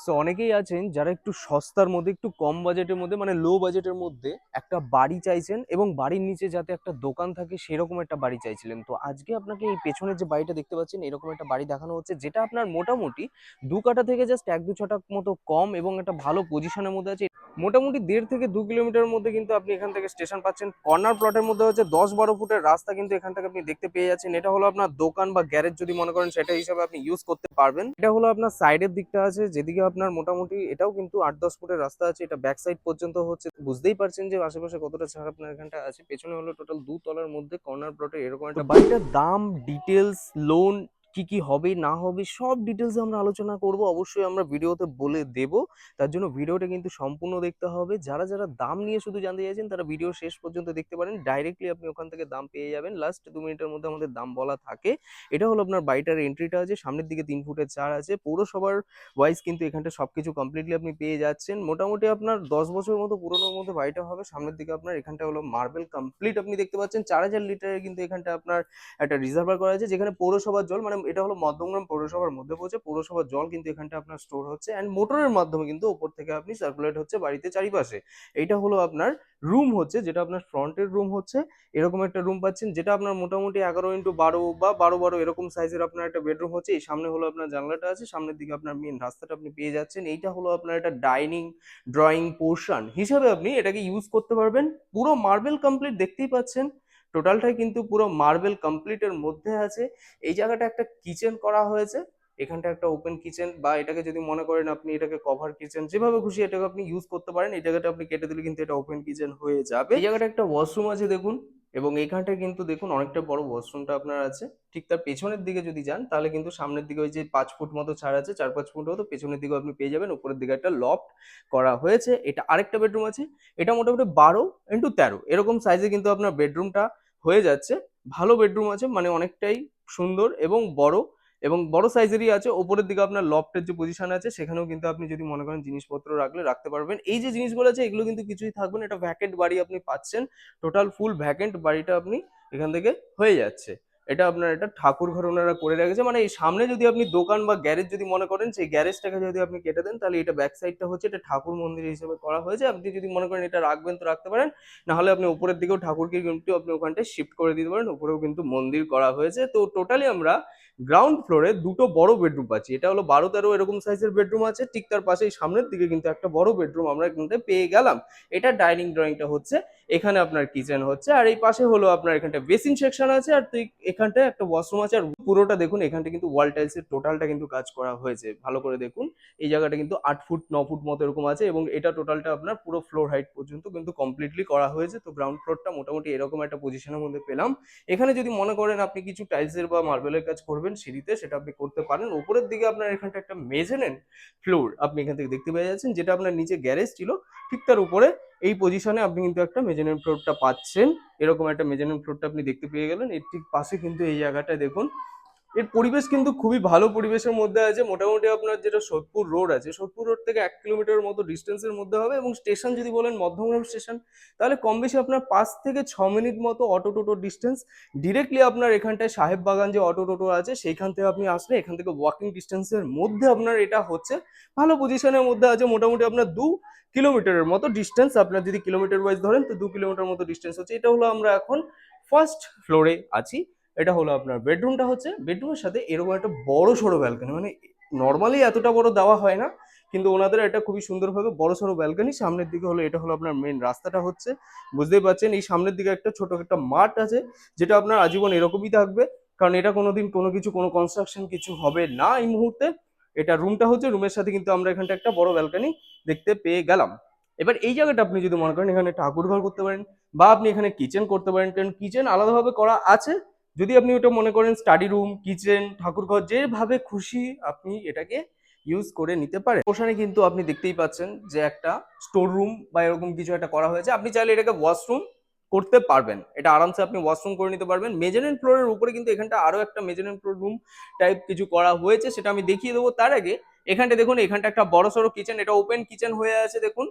So অনেকেই আছেন যারা একটু সস্তার মধ্যে, একটু কম বাজেটের মধ্যে মানে লো বাজেটের মধ্যে একটা বাড়ি চাইছেন এবং বাড়ির নিচে যাতে একটা দোকান থাকে, সেরকম একটা বাড়ি চাইছিলেন। তো আজকে আপনাকে এই পেছনের যে বাড়িটা দেখতে পাচ্ছেন, এরকম একটা বাড়ি দেখানো হচ্ছে, যেটা আপনার মোটামুটি দু কাটা থেকে জাস্ট এক দু ছটা মতো কম এবং একটা ভালো পজিশনের মধ্যে আছে। মোটামুটি দেড় থেকে দু কিলোমিটার মধ্যে কিন্তু আপনি এখান থেকে স্টেশন পাচ্ছেন। কর্নার প্লটের মধ্যে হচ্ছে দশ বারো ফুটের রাস্তা কিন্তু এখান থেকে আপনি দেখতে পেয়ে যাচ্ছেন। এটা হলো আপনার দোকান বা গ্যারেজ যদি মনে করেন সেটা হিসাবে আপনি ইউজ করতে পারবেন। এটা হলো আপনার সাইডের দিকটা আছে, যেদিকে আপনার মোটামুটি এটাও কিন্তু আট দশ ফুটের রাস্তা আছে। এটা ব্যাক সাইড পর্যন্ত হচ্ছে। বুঝতেই পারছেন যে আশেপাশে কতটা ছাড় আপনার এখানটা আছে। পেছনে হলো টোটাল দু তলার মধ্যে কর্নার প্লটে এরকম একটা বাড়িটার দাম ডিটেলস লোন কি কি হবে, না হবে, সব ডিটেলস আমরা আলোচনা করব। অবশ্যই আমরা ভিডিওতে বলে দেব। তার জন্য ভিডিওটা কিন্তু সম্পূর্ণ দেখতে হবে। যারা যারা দাম নিয়ে শুধু জানতে চাইছেন, তারা ভিডিও শেষ পর্যন্ত দেখতে পারেন। ডাইরেক্টলি আপনি ওখান থেকে দাম পেয়ে যাবেন। লাস্ট দু মিনিটের মধ্যে আমাদের দাম বলা থাকে। এটা হলো আপনার বাড়িটার এন্ট্রিটা আছে। সামনের দিকে তিন ফুটের চার আছে। পৌরসভার ওয়াইজ কিন্তু এখানটা সবকিছু কমপ্লিটলি আপনি পেয়ে যাচ্ছেন। মোটামুটি আপনার দশ বছরের মতো পুরোনোর মধ্যে বাড়িটা হবে। সামনের দিকে আপনার এখানটা হলো মার্বেল কমপ্লিট আপনি দেখতে পাচ্ছেন। চার হাজার লিটারের কিন্তু এখানটা আপনার একটা রিজার্ভার করা আছে, যেখানে পৌরসভার জল মানে এটা হলো মধ্যমগ্রাম পৌরসভার মধ্যে পড়ছে। পৌরসভার জল কিন্তু এখানটা আপনার স্টোর হচ্ছে অ্যান্ড মোটরের মাধ্যমে কিন্তু ওপর থেকে আপনি সার্কুলেট হচ্ছে বাড়িতে চারিপাশে। এইটা হলো আপনার রুম হচ্ছে, যেটা আপনার ফ্রন্টের রুম হচ্ছে। এরকম একটা রুম পাচ্ছেন, যেটা আপনার মোটামুটি এগারো ইন্টু বারো বা বারো বারো এরকম সাইজের আপনার একটা বেডরুম হচ্ছে। এই সামনে হলো আপনার জানলাটা আছে, সামনের দিকে আপনার মেন রাস্তাটা আপনি পেয়ে যাচ্ছেন। এইটা হলো আপনার একটা ডাইনিং ড্রয়িং পোর্শন হিসাবে আপনি এটাকে ইউজ করতে পারবেন। পুরো মার্বেল কমপ্লিট দেখতেই পাচ্ছেন। টোটালটাই কিন্তু পুরো মার্বেল কমপ্লিটের মধ্যে আছে। এই জায়গাটা একটা কিচেন করা হয়েছে। এখানটা একটা ওপেন কিচেন বা এটাকে যদি মনে করেন আপনি এটাকে কভার কিচেন যেভাবে খুশি এটাকে আপনি ইউজ করতে পারেন। এই জায়গাটা আপনি কেটে দিলে কিন্তু এটা ওপেন কিচেন হয়ে যাবে। এই জায়গাটা একটা ওয়াশরুম আছে দেখুন। এবং এখানটায় কিন্তু দেখুন অনেকটা বড় ওয়াশরুমটা আপনার আছে। ঠিক তার পেছনের দিকে যদি যান, তাহলে কিন্তু সামনের দিকে ওই যে পাঁচ ফুট মতো ছাড় আছে, চার পাঁচ ফুট মতো পেছনের দিকেও আপনি পেয়ে যাবেন। উপরের দিকে একটা লফট করা হয়েছে। এটা আরেকটা বেডরুম আছে। এটা মোটামুটি বারো ইন্টু তেরো। এরকম সাইজে কিন্তু আপনার বেডরুমটা হয়ে যাচ্ছে। ভালো বেডরুম আছে মানে অনেকটাই সুন্দর এবং বড়। এবং বড় সাইজেরই আছে। ওপরের দিকে আপনার লফটের যে পজিশন আছে, সেখানেও কিন্তু আপনি যদি মনে করেন জিনিসপত্র রাখলে রাখতে পারবেন। এই যে জিনিসগুলো আছে, এগুলো কিন্তু কিছুই থাকবে না। এটা ভ্যাকেন্ট বাড়ি আপনি পাচ্ছেন। টোটাল ফুল ভ্যাকেন্ট বাড়িটা আপনি এখান থেকে হয়ে যাচ্ছে। এটা আপনার এটা ঠাকুর ঘর ওনারা করে রেখেছে। মানে এই সামনে যদি আপনি দোকান বা গ্যারেজ যদি মনে করেন, সেই গ্যারেজটাকে যদি আপনি কেটে দেন, তাহলে এটা ব্যাক সাইডটা হচ্ছে এটা ঠাকুর মন্দির হিসেবে করা হয়েছে। আপনি যদি মনে করেন এটা রাখবেন তো রাখতে পারেন না হলে আপনি উপরের দিকেও ঠাকুরকে কিন্তু আপনি ওখানটায় শিফট করে দিতে পারেন, উপরেও কিন্তু মন্দির করা হয়েছে। তো টোটালি আমরা গ্রাউন্ড ফ্লোরে দুটো বড় বেডরুম পাচ্ছি। এটা হলো বারো তেরো এরকম সাইজের বেডরুম আছে, ঠিক তার পাশেই সামনের দিকে কিন্তু একটা বড় বেডরুম আমরা কিন্তু পেয়ে গেলাম। এটা ডাইনিং ড্রয়িংটা হচ্ছে, এখানে আপনার কিচেন হচ্ছে, আর এই পাশে হলো আপনার এখানটা বেসিন সেকশন আছে, আর তুই এখানটায় একটা ওয়াশরুম আছে আর পুরোটা দেখুন, এখানটা কিন্তু ওয়াল টাইলসের টোটালটা কিন্তু কাজ করা হয়েছে। ভালো করে দেখুন, এই জায়গাটা কিন্তু আট ফুট, ন ফুট মতো এরকম আছে এবং এটা টোটালটা আপনার পুরো ফ্লোর হাইট পর্যন্ত কিন্তু কমপ্লিটলি করা হয়েছে। তো গ্রাউন্ড ফ্লোরটা মোটামুটি এরকম একটা পজিশনের মধ্যে পেলাম। এখানে যদি মনে করেন আপনি কিছু টাইলসের বা মার্বেলের কাজ করবেন সিঁড়িতে, সেটা আপনি করতে পারেন। উপরের দিকে আপনার এখানটা একটা মেজেনেন ফ্লোর আপনি এখান থেকে দেখতে পেয়ে যাচ্ছেন, যেটা আপনার নিচে গ্যারেজ ছিল, ঠিক তার উপরে এই পজিশনে আপনি কিন্তু একটা মেজারমেন্ট ফ্লোরটা পাচ্ছেন। এরকম একটা মেজারমেন্ট ফ্লোরটা আপনি দেখতে পেয়ে গেলেন। এর ঠিক পাশে কিন্তু এই জায়গাটা দেখুন এর পরিবেশ কিন্তু খুবই ভালো পরিবেশের মধ্যে আছে। মোটামুটি আপনার যেটা সোদপুর রোড আছে, সোদপুর রোড থেকে এক কিলোমিটারের মতো ডিস্টেন্সের মধ্যে হবে এবং স্টেশন যদি বলেন মধ্যমগ্রাম স্টেশন তাহলে কম বেশি আপনার পাঁচ থেকে ছ মিনিট মতো অটো টোটো ডিস্টেন্স ডিরেক্টলি আপনার এখানটায় সাহেব বাগান যে অটো টোটো আছে, সেইখান থেকে আপনি আসলে এখান থেকে ওয়াকিং ডিস্টেন্সের মধ্যে আপনার এটা হচ্ছে। ভালো পজিশনের মধ্যে আছে মোটামুটি আপনার দু কিলোমিটারের মতো ডিস্টেন্স আপনার যদি কিলোমিটার ওয়াইজ ধরেন, তো দু কিলোমিটার মতো ডিস্টেন্স হচ্ছে। এটা হলো আমরা এখন ফার্স্ট ফ্লোরে আছি। এটা হলো আপনার বেডরুমটা হচ্ছে, বেডরুমের সাথে এরকম একটা বড় সড়ো ব্যালকনি মানে নর্মালি এতটা বড় দেওয়া হয় না, কিন্তু ওনাদের এটা খুবই সুন্দরভাবে বড় সড়ো ব্যালকনি সামনের দিকে হলো এটা হলো আপনার মেন রাস্তাটা হচ্ছে। বুঝতেই পারছেন, এই সামনের দিকে একটা ছোট একটা মাঠ আছে, যেটা আপনার আজীবন এরকমই থাকবে, কারণ এটা কোনোদিন কোনো কিছু, কোনো কনস্ট্রাকশন কিছু হবে না এই মুহূর্তে। এটা রুমটা হচ্ছে রুমের সাথে কিন্তু আমরা এখানটা একটা বড় ব্যালকনি দেখতে পেয়ে গেলাম। এবার এই জায়গাটা আপনি যদি মনে করেন, এখানে ঠাকুর ঘর করতে পারেন, বা আপনি এখানে কিচেন করতে পারেন, কারণ কিচেন আলাদাভাবে করা আছে যদি আপনি ওটা মনে করেন স্টাডি রুম কিচেন ঠাকুর ঘর যেভাবে খুশি আপনি এটাকে ইউজ করে নিতে পারেন। ওখানে কিন্তু আপনি দেখতেই পাচ্ছেন যে একটা স্টোর রুম বা এরকম কিছু একটা করা হয়েছে। আপনি চাইলে এটাকে ওয়াশরুম করতে পারবেন। এটা আরামসে আপনি ওয়াশরুম করে নিতে পারবেন। মেজারেন ফ্লোরের উপরে কিন্তু এখানটা আরও একটা মেজারেন ফ্লোর রুম টাইপ কিছু করা হয়েছে, সেটা আমি দেখিয়ে দেবো। তার আগে এখানটা দেখুন, এখানটা একটা বড় সড়ো কিচেন এটা ওপেন কিচেন হয়ে আছে, দেখুন।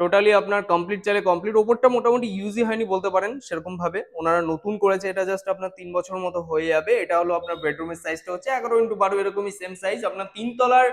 টোটালি আপনার কমপ্লিট চাইলে কমপ্লিট ওপরটা মোটামুটি ইউজই হয়নি বলতে পারেন সেরকম ভাবে ওনারা নতুন করেছে, এটা জাস্ট আপনার তিন বছর মতো হয়ে যাবে। এটা হলো আপনার বেডরুমের সাইজটা হচ্ছে এগারো ইন্টু বারো এরকমই সেম সাইজ আপনার তিনতলার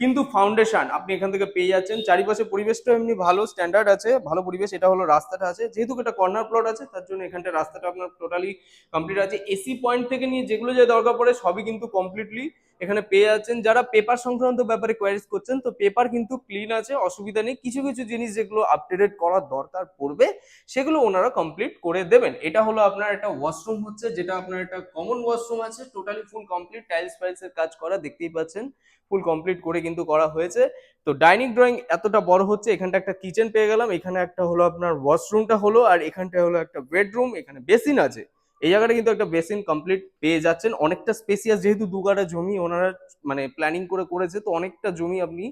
কিন্তু ফাউন্ডেশন আপনি এখান থেকে পেয়ে যাচ্ছেন। চারিপাশে পরিবেশটা এমনি ভালো স্ট্যান্ডার্ড আছে, ভালো পরিবেশ। এটা হলো রাস্তাটা আছে। যেহেতু এটা কর্নার প্লট আছে, তার জন্য এখানটা রাস্তাটা আপনার টোটালি কমপ্লিট আছে। এসি পয়েন্ট থেকে নিয়ে যেগুলো যে দরকার পড়ে, সবই কিন্তু কমপ্লিটলি এখানে পেয়ে যাচ্ছেন। যারা পেপার সংক্রান্ত ব্যাপারে কোয়ারিজ করছেন, তো পেপার কিন্তু ক্লিন আছে, অসুবিধা নেই। কিছু কিছু জিনিস যেগুলো আপডেটেড করার দরকার পড়বে, সেগুলো ওনারা কমপ্লিট করে দেবেন। এটা হলো আপনার একটা ওয়াশরুম হচ্ছে, যেটা আপনার একটা কমন ওয়াশরুম আছে। টোটালি ফুল কমপ্লিট টাইলস ফাইলস এর কাজ করা, দেখতেই পাচ্ছেন। ফুল কমপ্লিট করে কিন্তু করা হয়েছে। তো ডাইনিং ড্রয়িং এতটা বড় হচ্ছে, এখানটা একটা কিচেন পেয়ে গেলাম। এখানে একটা হলো আপনার ওয়াশরুমটা হলো, আর এখানটা হলো একটা বেডরুম এখানে বেসিন আছে। এই জায়গাটা কিন্তু একটা বেসিন কমপ্লিট পেয়ে যাচ্ছেন। অনেকটা স্পেসিয়াস, যেহেতু দু কাটা জমি ওনারা মানে প্ল্যানিং করে করেছে, তো অনেকটা জমি আপনি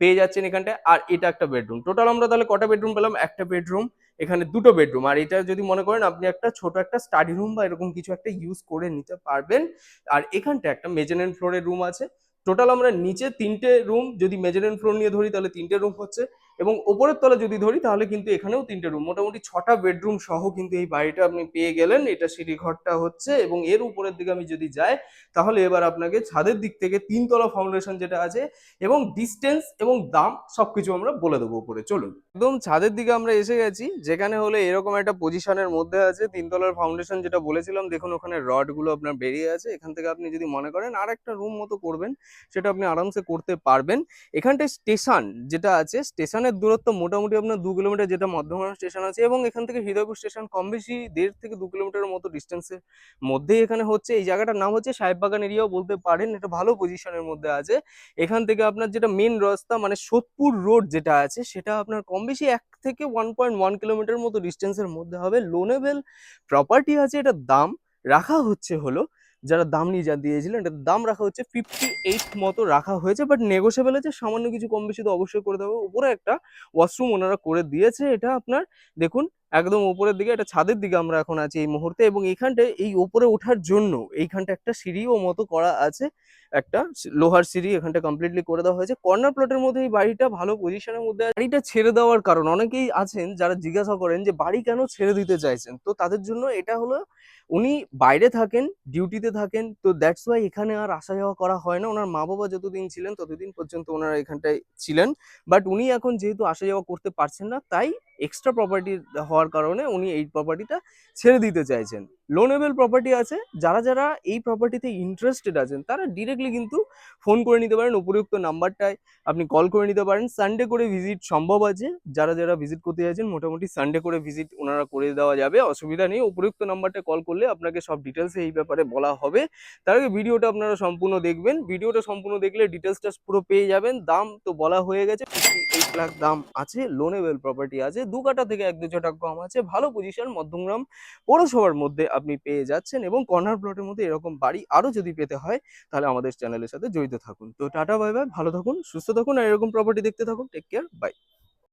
পেয়ে যাচ্ছেন এখানটায়। আর এটা একটা বেডরুম টোটাল আমরা তাহলে কটা বেডরুম পেলাম? একটা বেডরুম এখানে দুটো বেডরুম আর এটা যদি মনে করেন, আপনি একটা ছোট একটা স্টাডি রুম বা এরকম কিছু একটা ইউজ করে নিতে পারবেন। আর এখানটা একটা মেজারেন ফ্লোরের রুম আছে। টোটাল আমরা নিচে তিনটে রুম যদি মেজারেন ফ্লোর নিয়ে ধরি, তাহলে তিনটে রুম হচ্ছে। এবং ওপরের তলা যদি ধরি, তাহলে কিন্তু এখানেও তিনটে রুম মোটামুটি ছটা বেডরুম সহ কিন্তু এই বাড়িটা আপনি পেয়ে গেলেন। এটা সিঁড়ি ঘরটা হচ্ছে এবং এর উপরের দিকে আমি যদি যাই, তাহলে এবার আপনাকে ছাদের দিক থেকে তিনতলা ফাউন্ডেশন যেটা আছে এবং ডিস্টেন্স এবং দাম সবকিছু আমরা বলে দেবো উপরে। চলুন। একদম ছাদের দিকে আমরা এসে গেছি। যেখানে হলে এরকম একটা পজিশনের মধ্যে আছে। তিনতলার ফাউন্ডেশন যেটা বলেছিলাম, দেখুন ওখানে রডগুলো আপনার বেরিয়ে আছে। এখান থেকে আপনি যদি মনে করেন আর একটা রুম মতো করবেন, সেটা আপনি আরামসে করতে পারবেন। এখানটায় স্টেশন যেটা আছে স্টেশনের দূরত্ব মোটামুটি আপনার দু কিলোমিটার যেটা মধ্যমগ্রাম স্টেশন আছে এবং এখান থেকে হৃদয়পুর স্টেশন কম বেশি দেড় থেকে দু কিলোমিটারের মতো ডিস্টেন্সের মধ্যেই এখানে হচ্ছে। এই জায়গাটার নাম হচ্ছে সাহেববাগান এরিয়াও বলতে পারেন, এটা ভালো পজিশনের মধ্যে আছে। এখান থেকে আপনার যেটা মেন রাস্তা মানে সোদপুর রোড যেটা আছে, সেটা আপনার কম বেশি এক থেকে ওয়ান পয়েন্ট ওয়ান কিলোমিটার মতো ডিস্টেন্সের মধ্যে হবে। লোনেবেল প্রপার্টি আছে, এটার দাম রাখা হচ্ছে হলো যারা দাম নিয়ে যা দিয়েছিলেন, এটার দাম রাখা হচ্ছে ফিফটি এইট মতো রাখা হয়েছে বাট নেগোসিয়েবল আছে। সামান্য কিছু কম বেশি তো অবশ্যই করে দেবো। উপরে একটা ওয়াশরুম ওনারা করে দিয়েছে। এটা আপনার, দেখুন একদম উপরের দিকে এটা ছাদের দিকে আমরা এখন আছি এই মুহূর্তে এবং এইখানটায় এই উপরে ওঠার জন্য এইখানটা একটা সিঁড়িও মতো করা আছে। একটা লোহার সিঁড়ি এখানটা কমপ্লিটলি করে দেওয়া হয়েছে। কর্নার প্লটের মধ্যে এই বাড়িটা ভালো পজিশনের মধ্যে বাড়িটা ছেড়ে দেওয়ার কারণ, অনেকেই আছেন যারা জিজ্ঞাসা করেন যে বাড়ি কেন ছেড়ে দিতে চাইছেন? তো তাদের জন্য এটা হলো, উনি বাইরে থাকেন ডিউটিতে থাকেন, তো দ্যাটস ওয়াই এখানে আর আসা যাওয়া করা হয় না। ওনার মা বাবা যতদিন ছিলেন, ততদিন পর্যন্ত ওনারা এখানটায় ছিলেন। বাট উনি এখন যেহেতু আসা যাওয়া করতে পারছেন না, তাই এক্সট্রা প্রপার্টি হওয়ার কারণে উনি এই প্রপার্টিটা ছেড়ে দিতে চাইছেন। লোনেবল প্রপার্টি আছে, যারা যারা এই প্রপার্টিতে ইন্টারেস্টেড আছেন, তারা ডিরেক্টলি কিন্তু ফোন করে নিতে পারেন। উপযুক্ত নাম্বারটায় আপনি কল করে নিতে পারেন। সানডে করে ভিজিট সম্ভব আছে। যারা যারা ভিজিট করতে চাইছেন মোটামুটি সানডে করে ভিজিট ওনারা করে দেওয়া যাবে। অসুবিধা নেই। উপযুক্ত নাম্বারটা কল করলে আপনাকে সব ডিটেলস এই ব্যাপারে বলা হবে। তার আগে ভিডিওটা আপনারা সম্পূর্ণ দেখবেন। ভিডিওটা সম্পূর্ণ দেখলে ডিটেলসটা পুরো পেয়ে যাবেন। দাম তো বলা হয়ে গেছে। এইট লাখ দাম আছে। লোনেবল প্রপার্টি আছে। দু কাটা থেকে এক দু ছটা কম আছে, ভালো পজিশন মধ্যমগ্রাম পৌরসভার মধ্যে আপনি পেয়ে যাচ্ছেন এবং কর্নার প্লটের মধ্যে এরকম বাড়ি আরও যদি পেতে হয়, তাহলে আমাদের চ্যানেলের সাথে জড়িত থাকুন। তো টাটা বাই বাই ভালো থাকুন, সুস্থ থাকুন, আর এরকম প্রপার্টি দেখতে থাকুন টেক কেয়ার বাই